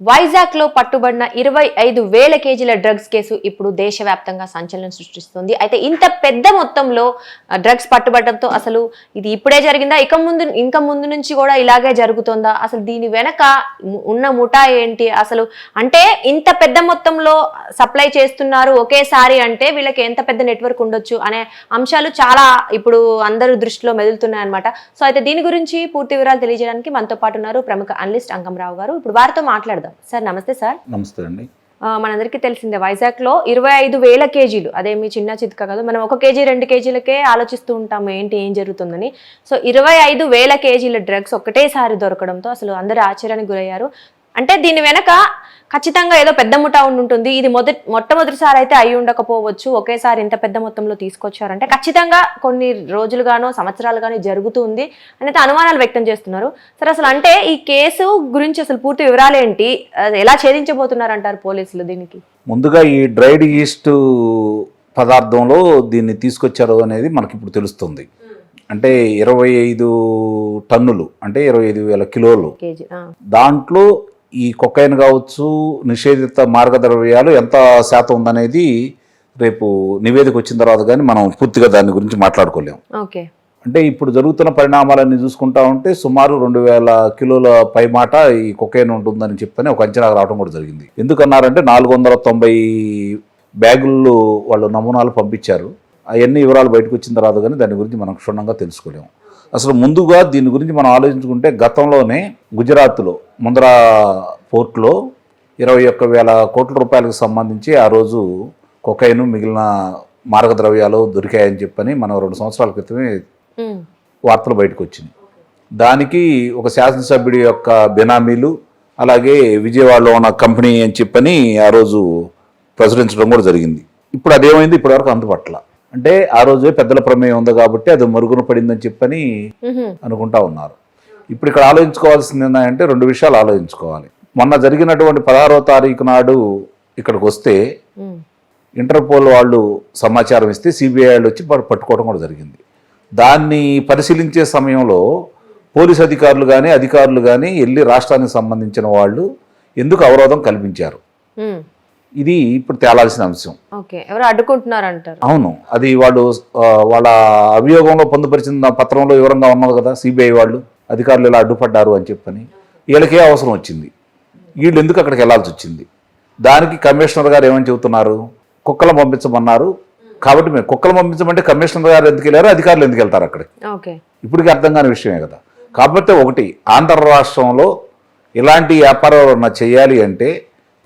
వైజాగ్లో పట్టుబడిన ఇరవై ఐదు వేల కేజీల డ్రగ్స్ కేసు ఇప్పుడు దేశవ్యాప్తంగా సంచలనం సృష్టిస్తుంది. అయితే ఇంత పెద్ద మొత్తంలో డ్రగ్స్ పట్టుబడటంతో అసలు ఇది ఇప్పుడే జరిగిందా? ఇక ముందు ఇంకా ముందు నుంచి కూడా ఇలాగే జరుగుతుందా? అసలు దీని వెనక ఉన్న ముఠా ఏంటి? అసలు అంటే ఇంత పెద్ద మొత్తంలో సప్లై చేస్తున్నారు ఒకేసారి అంటే వీళ్ళకి ఎంత పెద్ద నెట్వర్క్ ఉండొచ్చు అనే అంశాలు చాలా ఇప్పుడు అందరూ దృష్టిలో మెదులుతున్నాయన్నమాట. సో అయితే దీని గురించి పూర్తి వివరాలు తెలియజేయడానికి మనతో పాటు ఉన్నారు ప్రముఖ అనలిస్ట్ అంకంరావు గారు. ఇప్పుడు వారితో మాట్లాడదాం. సార్ నమస్తే సార్. నమస్తే అండి. మనందరికీ తెలిసిందే వైజాగ్లో ఇరవై ఐదు వేల కేజీలు అదేమి చిన్న చిత్క కాదు మనం ఒక కేజీ రెండు కేజీలకే ఆలోచిస్తూ ఉంటాము ఏంటి ఏం జరుగుతుందని. సో ఇరవై ఐదు వేల కేజీల డ్రగ్స్ ఒకటేసారి దొరకడంతో అసలు అందరూ ఆశ్చర్యానికి గురయ్యారు. అంటే దీని వెనక ఖచ్చితంగా ఏదో పెద్ద ముఠా ఉండి ఉంటుంది ఇది మొదటి మొట్టమొదటిసారి అయితే అయి ఉండకపోవచ్చు. ఒకేసారి ఇంత పెద్ద మొత్తంలో తీసుకొచ్చారంటే ఖచ్చితంగా కొన్ని రోజులుగానో సంవత్సరాలుగానో జరుగుతుంది అనేది అనుమానాలు వ్యక్తం చేస్తున్నారు. సరే అసలు అంటే ఈ కేసు గురించి అసలు పూర్తి వివరాలు ఏంటి? ఎలా ఛేదించబోతున్నారు అంటారు పోలీసులు దీనికి? ముందుగా ఈ డ్రైడ్ ఈస్ట్ పదార్థంలో దీన్ని తీసుకొచ్చారు అనేది మనకి ఇప్పుడు తెలుస్తుంది. అంటే ఇరవై ఐదు టన్నులు అంటే ఇరవై ఐదు వేల కిలోలు. దాంట్లో ఈ కొకైన్ కావచ్చు నిషేధిత మార్గద్రవ్యాలు ఎంత శాతం ఉందనేది రేపు నివేదిక వచ్చిన తర్వాత కానీ మనం పూర్తిగా దాని గురించి మాట్లాడుకోలేం ఓకే. అంటే ఇప్పుడు జరుగుతున్న పరిణామాలన్నీ చూసుకుంటా ఉంటే సుమారు రెండు వేల కిలోల పైమాట ఈ కొకైన్ ఉంటుందని చెప్పని ఒక అంచనా రావడం కూడా జరిగింది. ఎందుకన్నారంటే నాలుగు వందల తొంభై బ్యాగుల్లో వాళ్ళు నమూనాలు పంపించారు. అవన్నీ వివరాలు బయటకు వచ్చిన తర్వాత కానీ దాని గురించి మనం క్షుణ్ణంగా తెలుసుకోలేము. అసలు ముందుగా దీని గురించి మనం ఆలోచించుకుంటే గతంలోనే గుజరాత్లో ముందర పోర్ట్లో ఇరవై ఒక్క వేల కోట్ల రూపాయలకు సంబంధించి ఆ రోజు కొకైను మిగిలిన మార్గద్రవ్యాలు దొరికాయని చెప్పని మనం రెండు సంవత్సరాల క్రితమే. వార్తలు బయటకు వచ్చింది దానికి ఒక శాసనసభ్యుడి యొక్క బెనామీలు అలాగే విజయవాడలో ఉన్న కంపెనీ అని చెప్పని ఆ రోజు ప్రచురించడం కూడా జరిగింది. ఇప్పుడు అదేమైంది? ఇప్పటివరకు అందుపట్ల అంటే ఆ రోజే పెద్దల ప్రమేయం ఉంది కాబట్టి అది మరుగున పడిందని చెప్పని. అనుకుంటా ఉన్నారు ఇప్పుడు ఇక్కడ ఆలోచించుకోవాల్సింది ఏంటంటే రెండు విషయాలు ఆలోచించుకోవాలి మొన్న జరిగినటువంటి పదహారవ తారీఖు నాడు ఇక్కడికి వస్తే. ఇంటర్పోల్ వాళ్ళు సమాచారం ఇస్తే సిబిఐ వాళ్ళు వచ్చి పట్టు- పట్టుకోవడం కూడా జరిగింది దాన్ని పరిశీలించే సమయంలో పోలీస్ అధికారులు కానీ అధికారులు కానీ వెళ్ళి రాష్ట్రానికి సంబంధించిన వాళ్ళు ఎందుకు అవరోధం కల్పించారు. ఇది ఇప్పుడు తేలాల్సిన అంశం. ఓకే. ఎవరు అడ్డుకుంటున్నారు అంటారు అవును. అది వాళ్ళు వాళ్ళ అభియోగంలో పొందుపరిచిన పత్రంలో వివరంగా ఉన్నది కదా సిబిఐ వాళ్ళు. అధికారులు ఇలా అడ్డుపడ్డారు అని చెప్పని వీళ్ళకే అవసరం వచ్చింది. వీళ్ళు ఎందుకు అక్కడికి వెళ్ళాల్సి వచ్చింది? దానికి కమిషనర్ గారు ఏమని చెబుతున్నారు? కుక్కలను పంపించమన్నారు. కాబట్టి మేము కుక్కలు పంపించమంటే కమిషనర్ గారు ఎందుకు వెళ్ళారు అధికారులు ఎందుకు వెళ్తారు అక్కడికి? ఓకే. ఇప్పటికీ అర్థం కాని విషయమే కదా. కాబట్టి ఒకటి ఆంధ్ర రాష్ట్రంలో ఇలాంటి వ్యాపారాలు చేయాలి అంటే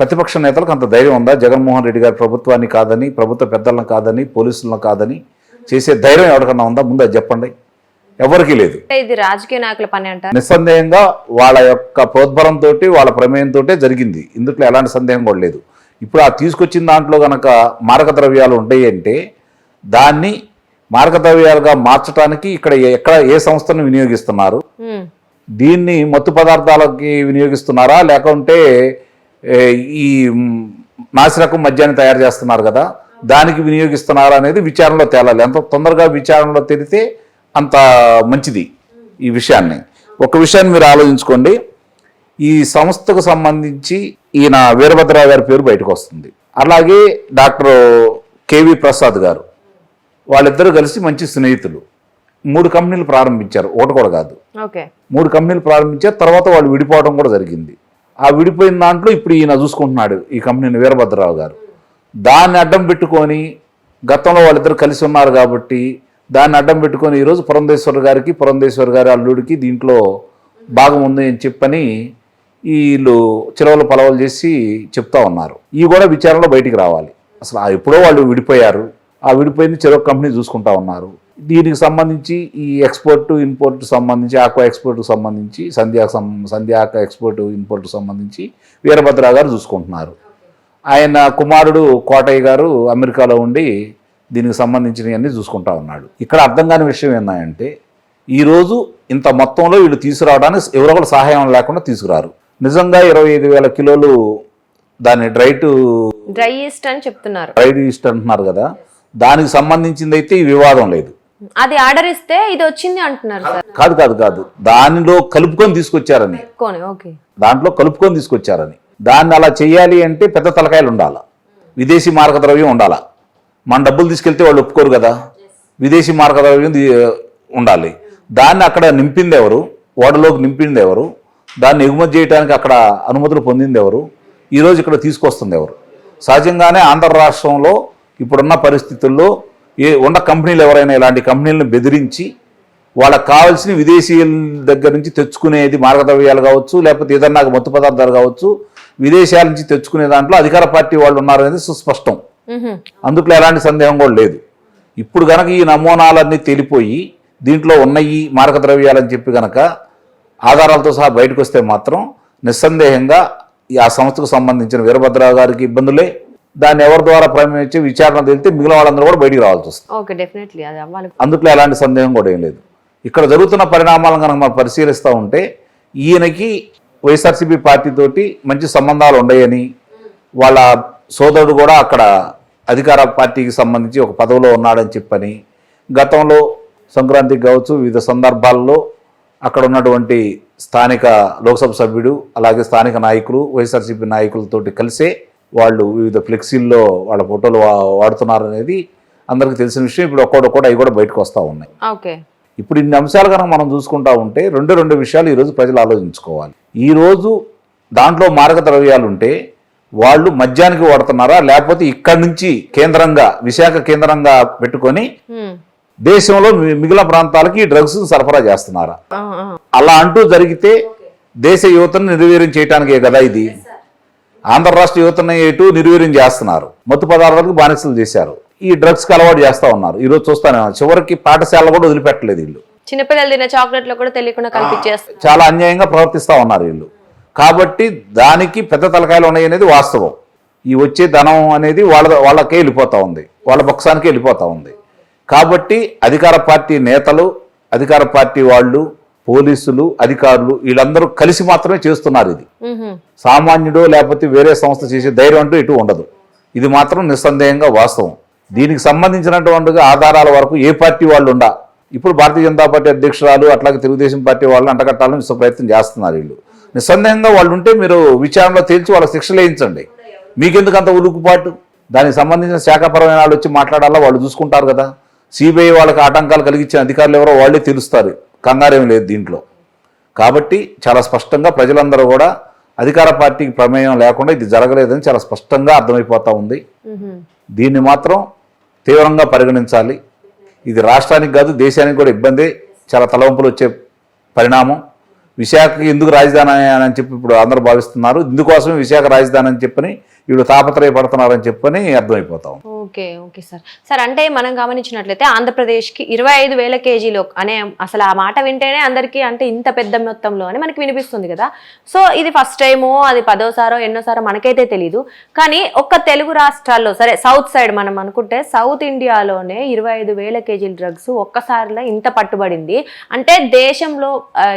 ప్రతిపక్ష నేతలకు అంత ధైర్యం ఉందా? జగన్మోహన్ రెడ్డి గారి ప్రభుత్వాన్ని కాదని ప్రభుత్వ పెద్దలను కాదని పోలీసులను కాదని చేసే ధైర్యం ఎవరికన్నా ఉందా? ముందు అది చెప్పండి. ఎవరికీ లేదు. ఇది రాజకీయ నాయకుల పని అంటారు? నిస్సందేహంగా వాళ్ళ యొక్క ప్రోద్బలంతో వాళ్ళ ప్రమేయంతో జరిగింది. ఇందులో ఎలాంటి సందేహం కూడా లేదు. ఇప్పుడు ఆ తీసుకొచ్చిన దాంట్లో గనక మారకద్రవ్యాలు ఉంటాయి అంటే దాన్ని మారకద్రవ్యాలుగా మార్చడానికి ఇక్కడ ఎక్కడ ఏ సంస్థను వినియోగిస్తున్నారు. దీన్ని మత్తు పదార్థాలకి వినియోగిస్తున్నారా? లేకుంటే ఈ నాసిరకం మద్యాన్ని తయారు చేస్తున్నారు కదా దానికి వినియోగిస్తున్నారా అనేది విచారణలో తేలాలి. ఎంత తొందరగా విచారణలో తెలితే అంత మంచిది ఈ విషయాన్ని. ఒక విషయాన్ని మీరు ఆలోచించుకోండి. ఈ సంస్థకు సంబంధించి ఈయన వీరభద్రరావు గారి పేరు బయటకు వస్తుంది. అలాగే డాక్టర్ కేవి ప్రసాద్ గారు వాళ్ళిద్దరూ కలిసి మంచి స్నేహితులు. మూడు కంపెనీలు ప్రారంభించారు ఒకటి కూడా కాదు. ఓకే. మూడు కంపెనీలు ప్రారంభించారు తర్వాత వాళ్ళు విడిపోవడం కూడా జరిగింది. ఆ విడిపోయిన దాంట్లో ఇప్పుడు ఈయన చూసుకుంటున్నాడు ఈ కంపెనీని వీరభద్రరావు గారు. దాన్ని అడ్డం పెట్టుకొని గతంలో వాళ్ళిద్దరు కలిసి ఉన్నారు కాబట్టి దాన్ని అడ్డం పెట్టుకొని ఈరోజు పురంధేశ్వర్ గారికి పురంధేశ్వర్ గారి అల్లుడికి దీంట్లో భాగం ఉంది అని చెప్పని వీళ్ళు చిలవలు పలవలు చేసి చెప్తా ఉన్నారు. ఇవి కూడా విచారణలో బయటికి రావాలి. అసలు ఆ ఎప్పుడో వాళ్ళు విడిపోయారు. ఆ విడిపోయింది చెరొక కంపెనీ చూసుకుంటా ఉన్నారు. దీనికి సంబంధించి ఈ ఎక్స్పోర్ట్ ఇంపోర్ట్ సంబంధించి ఆక్వా ఎక్స్పోర్ట్కి సంబంధించి సంధ్యా సం సంధ్యాక ఎక్స్పోర్ట్ ఇంపోర్ట్ సంబంధించి వీరభద్ర గారు చూసుకుంటున్నారు. ఆయన కుమారుడు కోటయ్య గారు అమెరికాలో ఉండి దీనికి సంబంధించినవన్నీ చూసుకుంటా ఉన్నాడు. ఇక్కడ అర్థం కాని విషయం ఏంటంటే ఈరోజు ఇంత మొత్తంలో వీళ్ళు తీసుకురావడానికి ఎవరో ఒకరు సహాయం లేకుండా తీసుకురారు. నిజంగా ఇరవై ఐదు వేల కిలోలు దాన్ని డ్రై టు డ్రై ఈస్ట్ అని చెప్తున్నారు. డ్రైడ్ ఈస్ట్ అంటున్నారు కదా దానికి సంబంధించింది అయితే ఈ వివాదం లేదు. అది ఆర్డర్ ఇస్తే ఇది వచ్చింది అంటున్నారు కాదు కాదు కాదు. దానిలో కలుపుకొని తీసుకొచ్చారని. దాంట్లో కలుపుకొని తీసుకొచ్చారని. దాన్ని అలా చేయాలి అంటే పెద్ద తలకాయలు ఉండాలి. విదేశీ మార్గద్రవ్యం ఉండాలా. మన డబ్బులు తీసుకెళ్తే వాళ్ళు ఒప్పుకోరు కదా. విదేశీ మార్గద్రవ్యం తీ- ఉండాలి. దాన్ని అక్కడ నింపింది ఎవరు? ఓడలోకి నింపింది ఎవరు? దాన్ని ఎగుమతి చేయడానికి అక్కడ అనుమతులు పొందింది ఎవరు? ఈరోజు ఇక్కడ తీసుకొస్తుంది ఎవరు? సహజంగానే ఆంధ్ర రాష్ట్రంలో ఇప్పుడున్న పరిస్థితుల్లో ఏ ఉన్న కంపెనీలు ఎవరైనా ఇలాంటి కంపెనీలను బెదిరించి వాళ్ళకి కావాల్సిన విదేశీయుల దగ్గర నుంచి తెచ్చుకునేది మార్గద్రవ్యాలు కావచ్చు లేకపోతే ఏదన్నా మత్తు పదార్థాలు కావచ్చు విదేశాల నుంచి తెచ్చుకునే దాంట్లో అధికార పార్టీ వాళ్ళు ఉన్నారనేది సుస్పష్టం. అందుట్లో ఎలాంటి సందేహం కూడా లేదు. ఇప్పుడు గనక ఈ నమూనాలన్నీ తెలిపోయి దీంట్లో ఉన్నాయి మార్గద్రవ్యాలని చెప్పి గనక ఆధారాలతో సహా బయటకు వస్తే మాత్రం నిస్సందేహంగా ఈ ఆ సంస్థకు సంబంధించిన వీరభద్రరావు గారికి ఇబ్బందులే. దాన్ని ఎవరి ద్వారా ప్రమేయించి విచారణ తెలితే మిగిలిన వాళ్ళందరూ కూడా బయటికి రావాల్సి వస్తుంది. అందుట్లో ఎలాంటి సందేహం కూడా ఏం లేదు. ఇక్కడ జరుగుతున్న పరిణామాలను కనుక మనం పరిశీలిస్తూ ఉంటే ఈయనకి వైఎస్ఆర్సీపీ పార్టీ తోటి మంచి సంబంధాలు ఉన్నాయని వాళ్ళ సోదరుడు కూడా అక్కడ అధికార పార్టీకి సంబంధించి ఒక పదవిలో ఉన్నాడని చెప్పని గతంలో సంక్రాంతికి కావచ్చు వివిధ సందర్భాల్లో అక్కడ ఉన్నటువంటి స్థానిక లోక్సభ సభ్యుడు అలాగే స్థానిక నాయకులు వైఎస్ఆర్సీపీ నాయకులతోటి కలిసే వాళ్ళు వివిధ ఫ్లెక్సీల్లో వాళ్ళ ఫోటోలు వా- వాడుతున్నారనేది అందరికీ తెలిసిన విషయం. ఇప్పుడు ఒక్కొక్కటి అవి కూడా బయటకు వస్తూ ఉన్నాయి. ఓకే. ఇప్పుడు ఇన్ని అంశాలు కనుక మనం చూసుకుంటా ఉంటే రెండు రెండు విషయాలు ఈరోజు ప్రజలు ఆలోచించుకోవాలి. ఈరోజు దాంట్లో మార్గద్రవ్యాలు ఉంటే వాళ్ళు మద్యానికి వాడుతున్నారా? లేకపోతే ఇక్కడి నుంచి కేంద్రంగా విశాఖ కేంద్రంగా పెట్టుకొని. దేశంలో మిగిలిన ప్రాంతాలకి డ్రగ్స్ సరఫరా చేస్తున్నారా. అలా అంటూ జరిగితే దేశ యువతను నిర్వీర్యం చేయడానికే కదా ఇది? ఆంధ్ర రాష్ట్ర యువతను ఎటు నిర్వీర్యం చేస్తున్నారు. మత్తు పదార్థాలకు బానిసలు చేశారు. ఈ డ్రగ్స్కి అలవాటు చేస్తా ఉన్నారు. ఈ రోజు చూస్తానే. చివరికి పాఠశాల కూడా వదిలిపెట్టలేదు వీళ్ళు. చిన్నపిల్లలు తిన్న చాక్లెట్లు కూడా తెలియకుండా కనిపించేస్తారు చాలా అన్యాయంగా ప్రవర్తిస్తూ ఉన్నారు వీళ్ళు. కాబట్టి దానికి పెద్ద తలకాయలు ఉన్నాయి అనేది వాస్తవం. ఈ వచ్చే ధనం అనేది వాళ్ళ వాళ్ళకే వెళ్ళిపోతూ ఉంది. వాళ్ళ పక్షానికే వెళ్ళిపోతూ ఉంది. కాబట్టి అధికార పార్టీ నేతలు అధికార పార్టీ వాళ్ళు పోలీసులు అధికారులు వీళ్ళందరూ కలిసి మాత్రమే చేస్తున్నారు ఇది. సామాన్యుడు లేకపోతే వేరే సంస్థ చేసే ధైర్యం అంటూ ఇటు ఉండదు. ఇది మాత్రం నిస్సందేహంగా వాస్తవం. దీనికి సంబంధించినటువంటి ఆధారాల వరకు ఏ పార్టీ వాళ్ళు ఉండా ఇప్పుడు భారతీయ జనతా పార్టీ అధ్యక్షురాలు అట్లాగే తెలుగుదేశం పార్టీ వాళ్ళు అంటగట్టాలని ప్రయత్నం చేస్తున్నారు వీళ్ళు. నిస్సందేహంగా వాళ్ళు ఉంటే మీరు విచారణలో తేల్చి వాళ్ళకి శిక్ష వేయించండి మీకెందుకు అంత ఉలుకుపాటు? దానికి సంబంధించిన శాఖాపరమైన వాళ్ళు వచ్చి మాట్లాడాలా? వాళ్ళు చూసుకుంటారు కదా. సిబిఐ వాళ్ళకి ఆటంకాలు కలిగించిన అధికారులు ఎవరో వాళ్ళే తెలుస్తారు. కంగారేం లేదు దీంట్లో. కాబట్టి చాలా స్పష్టంగా ప్రజలందరూ కూడా అధికార పార్టీకి ప్రమేయం లేకుండా ఇది జరగలేదని చాలా స్పష్టంగా అర్థమైపోతా ఉంది. దీన్ని మాత్రం తీవ్రంగా పరిగణించాలి. ఇది రాష్ట్రానికి కాదు దేశానికి కూడా ఇబ్బంది. చాలా తలవంపులు వచ్చే పరిణామం. విశాఖకి ఎందుకు రాజధాని అని చెప్పి ఇప్పుడు అందరూ భావిస్తున్నారు. ఇందుకోసమే విశాఖ రాజధాని అని చెప్పని వీళ్ళు తాపత్రయపడుతున్నారని చెప్పని అర్థమైపోతాం. Okay okay sir. సార్ అంటే మనం గమనించినట్లయితే ఆంధ్రప్రదేశ్కి ఇరవై ఐదు వేల కేజీలు అనే అసలు ఆ మాట వింటేనే అందరికీ అంటే ఇంత పెద్ద మొత్తంలో అని మనకి వినిపిస్తుంది కదా. సో ఇది ఫస్ట్ టైమో అది పదోసారో ఎన్నోసారో మనకైతే తెలియదు కానీ ఒక్క తెలుగు రాష్ట్రాల్లో సరే సౌత్ సైడ్ మనం అనుకుంటే సౌత్ ఇండియాలోనే ఇరవై ఐదు వేల కేజీల డ్రగ్స్ ఒక్కసారిలో ఇంత పట్టుబడింది. అంటే దేశంలో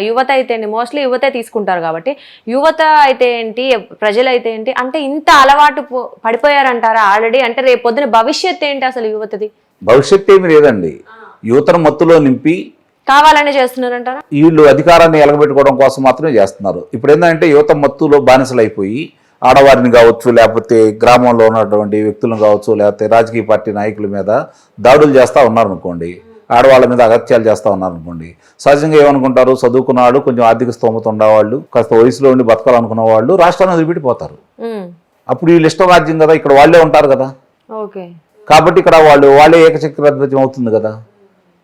యువత అయితే మోస్ట్లీ యువతే తీసుకుంటారు కాబట్టి యువత అయితే ఏంటి ప్రజలైతే ఏంటి అంటే ఇంత అలవాటు పో- పడిపోయారంటారా ఆల్రెడీ? అంటే రేపు పొద్దున భవిష్యత్ ఏంటి అసలు యువతది? భవిష్యత్తు ఏమి లేదండి. యువతను మత్తులో నింపి కావాలని చేస్తున్నారంటారా? వీళ్ళు అధికారాన్ని ఎలగబెట్టుకోవడం కోసం మాత్రమే చేస్తున్నారు. ఇప్పుడు ఏంటంటే యువత మత్తులో బానిసలు అయిపోయి ఆడవారిని కావచ్చు లేకపోతే గ్రామంలో ఉన్నటువంటి వ్యక్తులను కావచ్చు లేకపోతే రాజకీయ పార్టీ నాయకుల మీద దాడులు చేస్తూ ఉన్నారనుకోండి ఆడవాళ్ళ మీద అగత్యాలు చేస్తూ ఉన్నారనుకోండి సహజంగా ఏమనుకుంటారు? చదువుకున్న వాళ్ళు కొంచెం ఆర్థిక స్తోమత ఉండేవాళ్ళు కాస్త వయసులో ఉండి బతకాలనుకున్న వాళ్ళు రాష్ట్రాన్ని వదిలిపెట్టిపోతారు. అప్పుడు వీళ్ళు ఇష్టం రాజ్యం కదా ఇక్కడ వాళ్ళే ఉంటారు కదా. ఓకే. కాబట్టి ఇక్కడ వాళ్ళు వాళ్ళే ఏకచక్రాధిపత్యం అవుతుంది కదా.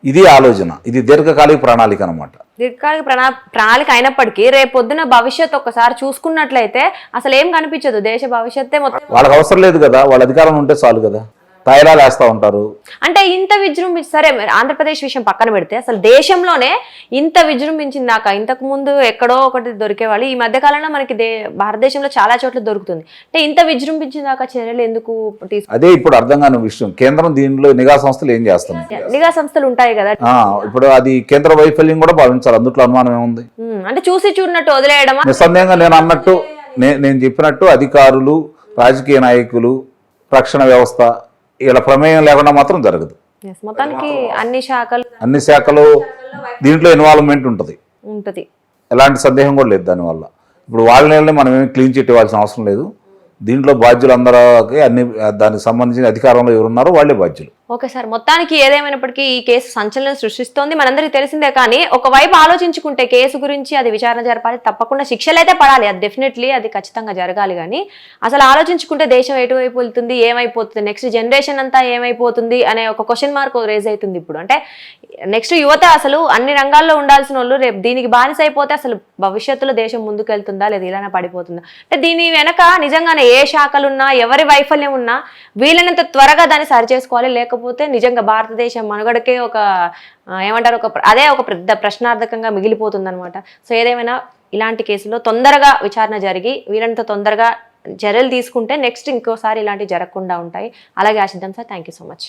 ఇది ఆలోచన ఇది దీర్ఘకాలిక ప్రణాళిక అనమాట దీర్ఘకాలిక ప్రణా ప్రణాళిక అయినప్పటికీ రేపు పొద్దున భవిష్యత్ ఒకసారి చూసుకున్నట్లయితే అసలు ఏం కనిపించదు దేశ భవిష్యత్తే మొత్తం. వాళ్ళకి అవసరం లేదు కదా వాళ్ళ అధికారం ఉంటే చాలు కదా. తాయిలాలు వేస్తూ ఉంటారు. అంటే ఇంత విజృంభించి సరే ఆంధ్రప్రదేశ్ విషయం పక్కన పెడితే అసలు దేశంలోనే ఇంత విజృంభించింది దాకా ఇంతకు ముందు ఎక్కడో ఒకటి దొరికేవాళ్ళు ఈ మధ్య కాలంలో మనకి దే భారతదేశంలో చాలా చోట్ల దొరుకుతుంది. అంటే ఇంత విజృంభించిన దాకా చర్యలు ఎందుకు తీసుకు అదే ఇప్పుడు అర్థం కాని విషయం. కేంద్రం దీనిలో నిఘా సంస్థలు ఏం చేస్తున్నాయి? నిఘా సంస్థలు ఉంటాయి కదా. ఇప్పుడు అది కేంద్ర వైఫల్యం కూడా భావించాలి. అందుట్లో అనుమానం ఏముంది? అంటే చూసి చూడనట్టు వదిలేయడమా? నిస్సందేహంగా నేను అన్నట్టు నేను చెప్పినట్టు అధికారులు రాజకీయ నాయకులు రక్షణ వ్యవస్థ వీళ్ళ ప్రమేయం లేకుండా మాత్రం జరగదు. Yes, మొత్తానికి అన్ని శాఖలు అన్ని శాఖలు దీంట్లో ఇన్వాల్వ్మెంట్ ఉంటుంది. ఉంటది. ఎలాంటి సందేహం కూడా లేదు దానివల్ల ఇప్పుడు వాళ్ళ నీళ్ళని మనం ఏమి క్లీన్ చిట్ ఇవ్వాల్సిన అవసరం లేదు. దీంట్లో బాధ్యులందరికీ అన్ని దానికి సంబంధించిన అధికారంలో ఎవరున్నారో వాళ్ళే బాధ్యులు. Okay sir. మొత్తానికి ఏదేమైనప్పటికీ ఈ కేసు సంచలనం సృష్టిస్తోంది. మనందరికీ తెలిసిందే కానీ ఒకవైపు ఆలోచించుకుంటే కేసు గురించి అది విచారణ జరపాలి తప్పకుండా శిక్షలు అయితే పడాలి. అది డెఫినెట్లీ అది ఖచ్చితంగా జరగాలి కానీ అసలు ఆలోచించుకుంటే దేశం ఎటువైపు వెళ్తుంది ఏమైపోతుంది నెక్స్ట్ జనరేషన్ అంతా ఏమైపోతుంది అనే ఒక క్వశ్చన్ మార్క్ రేజ్ అవుతుంది ఇప్పుడు. అంటే నెక్స్ట్ యువత అసలు అన్ని రంగాల్లో ఉండాల్సిన వాళ్ళు రేపు దీనికి బానిస అయిపోతే అసలు భవిష్యత్తులో దేశం ముందుకు వెళ్తుందా లేదా ఇలానే పడిపోతుందా? అంటే దీని వెనక నిజంగానే ఏ శాఖలున్నా ఎవరి వైఫల్యం ఉన్నా వీలైనంత త్వరగా దాన్ని సరి చేసుకోవాలి. లేకపోతే నిజంగా భారతదేశం మనుగడకే ఒక ఏమంటారు ఒక ప్ర- అదే ఒక పెద్ద ప్రశ్నార్థకంగా మిగిలిపోతుంది అనమాట సో ఏదేమైనా ఇలాంటి కేసులో తొందరగా విచారణ జరిగి వీలైనంత తొందరగా చర్యలు తీసుకుంటే నెక్స్ట్ ఇంకోసారి ఇలాంటివి జరగకుండా ఉంటాయి. అలాగే ఆశిద్దాం sir. Thank you so much.